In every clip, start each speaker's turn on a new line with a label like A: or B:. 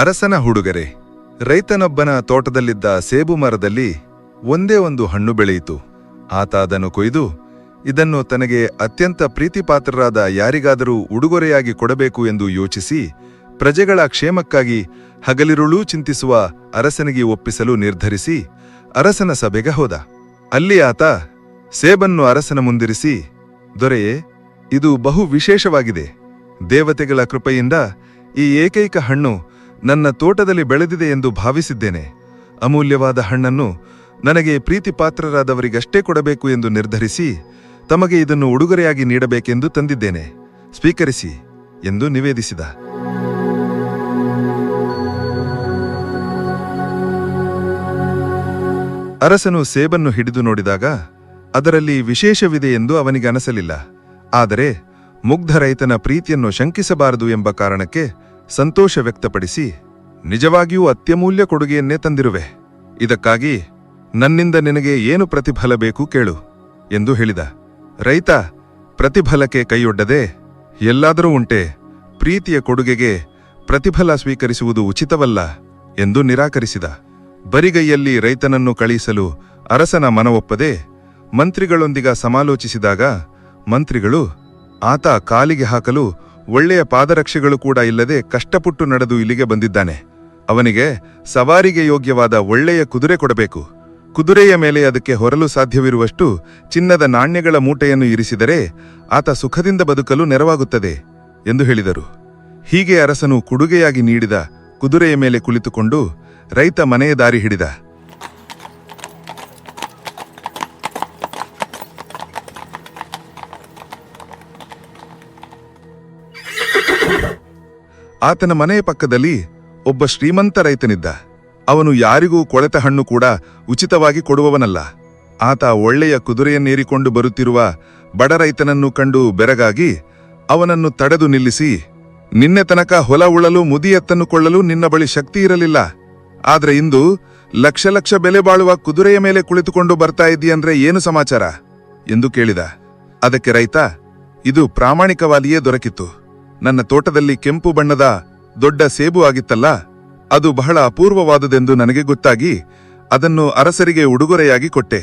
A: ಅರಸನ ಹುಡುಗರೆ, ರೈತನೊಬ್ಬನ ತೋಟದಲ್ಲಿದ್ದ ಸೇಬು ಮರದಲ್ಲಿ ಒಂದೇ ಒಂದು ಹಣ್ಣು ಬೆಳೆಯಿತು. ಆತ ಅದನ್ನು ಕೊಯ್ದು, ಇದನ್ನು ತನಗೆ ಅತ್ಯಂತ ಪ್ರೀತಿಪಾತ್ರರಾದ ಯಾರಿಗಾದರೂ ಉಡುಗೊರೆಯಾಗಿ ಕೊಡಬೇಕು ಎಂದು ಯೋಚಿಸಿ, ಪ್ರಜೆಗಳ ಕ್ಷೇಮಕ್ಕಾಗಿ ಹಗಲಿರುಳೂ ಚಿಂತಿಸುವ ಅರಸನಿಗೆ ಒಪ್ಪಿಸಲು ನಿರ್ಧರಿಸಿ, ಅರಸನ ಸಭೆಗೆ ಹೋದ. ಅಲ್ಲಿ ಆತ ಸೇಬನ್ನು ಅರಸನ ಮುಂದಿರಿಸಿ, ದೊರೆಯೇ, ಇದು ಬಹು ವಿಶೇಷವಾಗಿದೆ. ದೇವತೆಗಳ ಕೃಪೆಯಿಂದ ಈ ಏಕೈಕ ಹಣ್ಣು ನನ್ನ ತೋಟದಲ್ಲಿ ಬೆಳೆದಿದೆ ಎಂದು ಭಾವಿಸಿದ್ದೇನೆ. ಅಮೂಲ್ಯವಾದ ಹಣ್ಣನ್ನು ನನಗೆ ಪ್ರೀತಿಪಾತ್ರರಾದವರಿಗಷ್ಟೇ ಕೊಡಬೇಕು ಎಂದು ನಿರ್ಧರಿಸಿ ತಮಗೆ ಇದನ್ನು ಉಡುಗೊರೆಯಾಗಿ ನೀಡಬೇಕೆಂದು ತಂದಿದ್ದೇನೆ. ಸ್ವೀಕರಿಸಿ ಎಂದು ನಿವೇದಿಸಿದ. ಅರಸನು ಸೇಬನ್ನು ಹಿಡಿದು ನೋಡಿದಾಗ ಅದರಲ್ಲಿ ವಿಶೇಷವಿದೆ ಎಂದು ಅವನಿಗೆ ಅನಸಲಿಲ್ಲ ಆದರೆ ಮುಗ್ಧ ರೈತನ ಪ್ರೀತಿಯನ್ನು ಶಂಕಿಸಬಾರದು ಎಂಬ ಕಾರಣಕ್ಕೆ ಸಂತೋಷ ವ್ಯಕ್ತಪಡಿಸಿ, ನಿಜವಾಗಿಯೂ ಅತ್ಯಮೂಲ್ಯ ಕೊಡುಗೆಯನ್ನೇ ತಂದಿರುವೆ. ಇದಕ್ಕಾಗಿ ನನ್ನಿಂದ ನಿನಗೆ ಏನು ಪ್ರತಿಫಲ ಬೇಕು ಕೇಳು, ಎಂದು ಹೇಳಿದ. ರೈತ, ಪ್ರತಿಫಲಕ್ಕೆ ಕೈಯೊಡ್ಡದೆ ಎಲ್ಲಾದರೂ ಉಂಟೆ, ಪ್ರೀತಿಯ ಕೊಡುಗೆಗೆ ಪ್ರತಿಫಲ ಸ್ವೀಕರಿಸುವುದು ಉಚಿತವಲ್ಲ, ಎಂದು ನಿರಾಕರಿಸಿದ. ಬರಿಗೈಯಲ್ಲಿ ರೈತನನ್ನು ಕಳಿಸಲು ಅರಸನ ಮನವೊಪ್ಪದೆ ಮಂತ್ರಿಗಳೊಂದಿಗ ಸಮಾಲೋಚಿಸಿದಾಗ ಮಂತ್ರಿಗಳು ಆತ ಕಾಲಿಗೆ ಹಾಕಲು ಒಳ್ಳೆಯ ಪಾದರಕ್ಷೆಗಳು ಕೂಡ ಇಲ್ಲದೆ ಕಷ್ಟಪಟ್ಟು ನಡೆದು ಇಲ್ಲಿಗೆ ಬಂದಿದ್ದಾನೆ. ಅವನಿಗೆ ಸವಾರಿಗೆ ಯೋಗ್ಯವಾದ ಒಳ್ಳೆಯ ಕುದುರೆ ಕೊಡಬೇಕು. ಕುದುರೆಯ ಮೇಲೆ ಅದಕ್ಕೆ ಹೊರಲು ಸಾಧ್ಯವಿರುವಷ್ಟು ಚಿನ್ನದ ನಾಣ್ಯಗಳ ಮೂಟೆಯನ್ನು ಇರಿಸಿದರೆ ಆತ ಸುಖದಿಂದ ಬದುಕಲು ನೆರವಾಗುತ್ತದೆ, ಎಂದು ಹೇಳಿದರು. ಹೀಗೆ ಅರಸನು ಕುಡುಗೆಯಾಗಿ ನೀಡಿದ ಕುದುರೆಯ ಮೇಲೆ ಕುಳಿತುಕೊಂಡು ರೈತ ಮನೆಯ ದಾರಿ ಹಿಡಿದ. ಆತನ ಮನೆಯ ಪಕ್ಕದಲ್ಲಿ ಒಬ್ಬ ಶ್ರೀಮಂತ ರೈತನಿದ್ದ. ಅವನು ಯಾರಿಗೂ ಕೊಳೆತ ಹಣ್ಣು ಕೂಡ ಉಚಿತವಾಗಿ ಕೊಡುವವನಲ್ಲ. ಆತ ಒಳ್ಳೆಯ ಕುದುರೆಯನ್ನೇರಿಕೊಂಡು ಬರುತ್ತಿರುವ ಬಡ ರೈತನನ್ನು ಕಂಡು ಬೆರಗಾಗಿ ಅವನನ್ನು ತಡೆದು ನಿಲ್ಲಿಸಿ, ನಿನ್ನೆ ತನಕ ಹೊಲ ಉಳಲು ಮುದಿಯತ್ತನ್ನು ಕೊಳ್ಳಲು ನಿನ್ನ ಬಳಿ ಶಕ್ತಿ ಇರಲಿಲ್ಲ. ಆದರೆ ಇಂದು ಲಕ್ಷ ಲಕ್ಷ ಬೆಲೆ ಬಾಳುವ ಕುದುರೆಯ ಮೇಲೆ ಕುಳಿತುಕೊಂಡು ಬರ್ತಾ ಇದ್ದೀಯಂದ್ರೆ ಏನು ಸಮಾಚಾರ? ಎಂದು ಕೇಳಿದ. ಅದಕ್ಕೆ ರೈತ, ಇದು ಪ್ರಾಮಾಣಿಕವಾಗಿಯೇ ದೊರಕಿತ್ತು. ನನ್ನ ತೋಟದಲ್ಲಿ ಕೆಂಪು ಬಣ್ಣದ ದೊಡ್ಡ ಸೇಬು ಆಗಿತ್ತಲ್ಲ, ಅದು ಬಹಳ ಅಪೂರ್ವವಾದುದೆಂದು ನನಗೆ ಗೊತ್ತಾಗಿ ಅದನ್ನು ಅರಸರಿಗೆ ಉಡುಗೊರೆಯಾಗಿ ಕೊಟ್ಟೆ.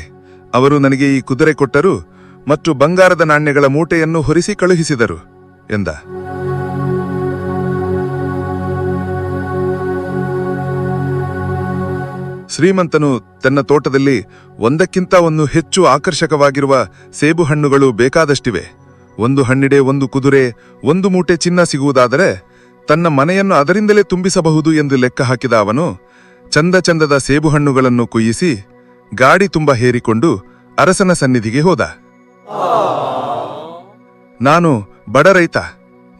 A: ಅವರು ನನಗೆ ಈ ಕುದುರೆ ಕೊಟ್ಟರು ಮತ್ತು ಬಂಗಾರದ ನಾಣ್ಯಗಳ ಮೂಟೆಯನ್ನು ಹೊರಿಸಿ ಕಳುಹಿಸಿದರು, ಎಂದ. ಶ್ರೀಮಂತನು ತನ್ನ ತೋಟದಲ್ಲಿ ಒಂದಕ್ಕಿಂತ ಒಂದು ಹೆಚ್ಚು ಆಕರ್ಷಕವಾಗಿರುವ ಸೇಬು ಹಣ್ಣುಗಳು ಬೇಕಾದಷ್ಟಿವೆ. ಒಂದು ಹಣ್ಣಿಡೆ ಒಂದು ಕುದುರೆ, ಒಂದು ಮೂಟೆ ಚಿನ್ನ ಸಿಗುವುದಾದರೆ ತನ್ನ ಮನೆಯನ್ನು ಅದರಿಂದಲೇ ತುಂಬಿಸಬಹುದು ಎಂದು ಲೆಕ್ಕ ಹಾಕಿದ ಅವನು ಚಂದ ಚಂದದ ಸೇಬು ಹಣ್ಣುಗಳನ್ನು ಕುಯ್ಯಿಸಿ ಗಾಡಿ ತುಂಬ ಹೇರಿಕೊಂಡು ಅರಸನ ಸನ್ನಿಧಿಗೆ ಹೋದ. ನಾನು ಬಡ ರೈತ,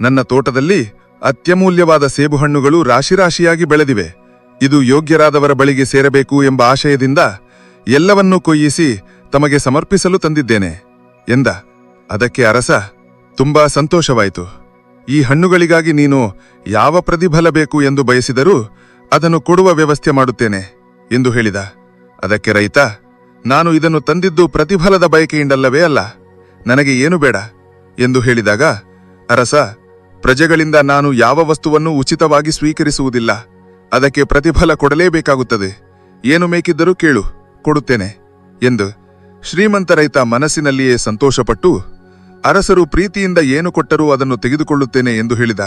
A: ನನ್ನ ತೋಟದಲ್ಲಿ ಅತ್ಯಮೂಲ್ಯವಾದ ಸೇಬು ಹಣ್ಣುಗಳು ರಾಶಿರಾಶಿಯಾಗಿ ಬೆಳೆದಿವೆ. ಇದು ಯೋಗ್ಯರಾದವರ ಬಳಿಗೆ ಸೇರಬೇಕು ಎಂಬ ಆಶಯದಿಂದ ಎಲ್ಲವನ್ನೂ ಕೊಯ್ಯಿಸಿ ತಮಗೆ ಸಮರ್ಪಿಸಲು ತಂದಿದ್ದೇನೆ ಎಂದ. ಅದಕ್ಕೆ ಅರಸ, ತುಂಬಾ ಸಂತೋಷವಾಯಿತು. ಈ ಹಣ್ಣುಗಳಿಗಾಗಿ ನೀನು ಯಾವ ಪ್ರತಿಫಲ ಬೇಕು ಎಂದು ಬಯಸಿದರೂ ಅದನ್ನು ಕೊಡುವ ವ್ಯವಸ್ಥೆ ಮಾಡುತ್ತೇನೆ ಎಂದು ಹೇಳಿದ. ಅದಕ್ಕೆ ರೈತ, ನಾನು ಇದನ್ನು ತಂದಿದ್ದು ಪ್ರತಿಫಲದ ಬಯಕೆಯಿಂದಲ್ಲವೇ ಅಲ್ಲ, ನನಗೆ ಏನು ಬೇಡ ಎಂದು ಹೇಳಿದಾಗ, ಅರಸ, ಪ್ರಜೆಗಳಿಂದ ನಾನು ಯಾವ ವಸ್ತುವನ್ನು ಉಚಿತವಾಗಿ ಸ್ವೀಕರಿಸುವುದಿಲ್ಲ, ಅದಕ್ಕೆ ಪ್ರತಿಫಲ ಕೊಡಲೇಬೇಕಾಗುತ್ತದೆ, ಏನು ಮೇಕಿದ್ದರೂ ಕೇಳು, ಕೊಡುತ್ತೇನೆ ಎಂದು ಶ್ರೀಮಂತ ರೈತ ಮನಸ್ಸಿನಲ್ಲಿಯೇ ಸಂತೋಷಪಟ್ಟು ಅರಸರು ಪ್ರೀತಿಯಿಂದ ಏನು ಕೊಟ್ಟರೂ ಅದನ್ನು ತೆಗೆದುಕೊಳ್ಳುತ್ತೇನೆ ಎಂದು ಹೇಳಿದ.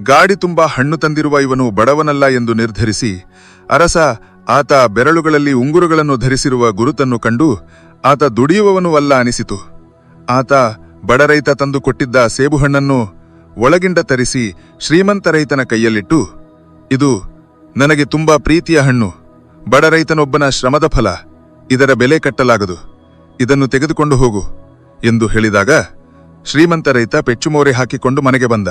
A: ಗಾಡಿ ತುಂಬಾ ಹಣ್ಣು ತಂದಿರುವ ಇವನು ಬಡವನಲ್ಲ ಎಂದು ನಿರ್ಧರಿಸಿ, ಅರಸ, ಆತ ಬೆರಳುಗಳಲ್ಲಿ ಉಂಗುರುಗಳನ್ನು ಧರಿಸಿರುವ ಗುರುತನ್ನು ಕಂಡು ಆತ ದುಡಿಯುವವನೂ ಅಲ್ಲ ಅನಿಸಿತು. ಆತ ಬಡರೈತ ತಂದು ಕೊಟ್ಟಿದ್ದ ಸೇಬು ಹಣ್ಣನ್ನು ಒಳಗಿಂದ ತರಿಸಿ ಶ್ರೀಮಂತ ರೈತನ ಕೈಯಲ್ಲಿಟ್ಟು, ಇದು ನನಗೆ ತುಂಬಾ ಪ್ರೀತಿಯ ಹಣ್ಣು, ಬಡ ರೈತನೊಬ್ಬನ ಶ್ರಮದ ಫಲ, ಇದರ ಬೆಲೆ ಕಟ್ಟಲಾಗದು, ಇದನ್ನು ತೆಗೆದುಕೊಂಡು ಹೋಗು ಎಂದು ಹೇಳಿದಾಗ ಶ್ರೀಮಂತ ರೈತ ಪೆಚ್ಚುಮೋರೆ ಹಾಕಿಕೊಂಡು ಮನೆಗೆ ಬಂದ.